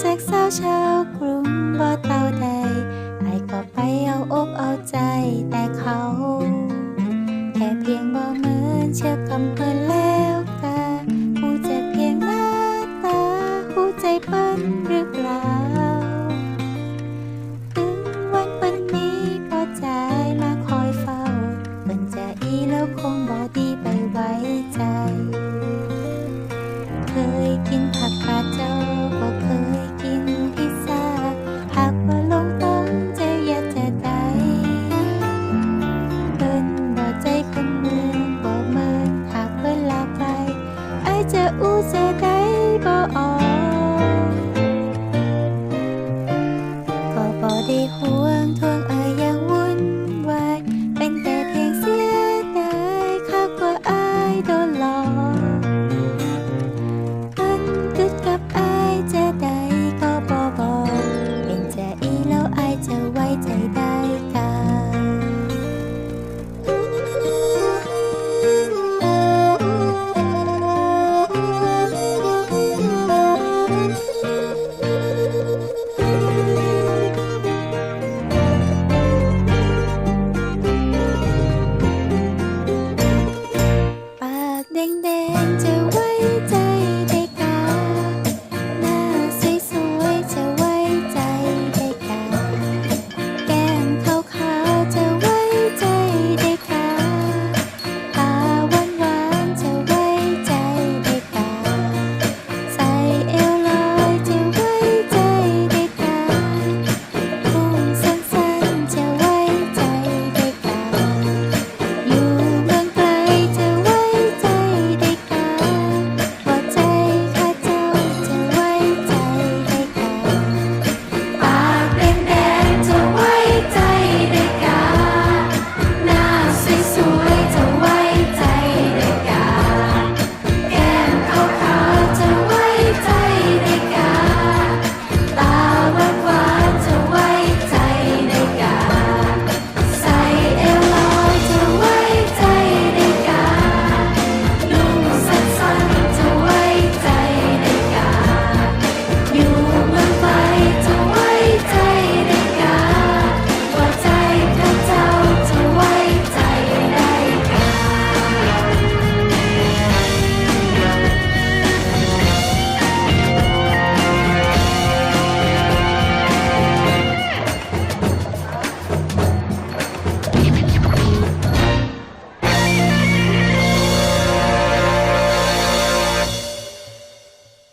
จักสาวชาวกรุงบ่เต่าใดไอ้ก็ไปเอาอกเอาใจแต่เขา จะได้บ่ออกได้หู 现在。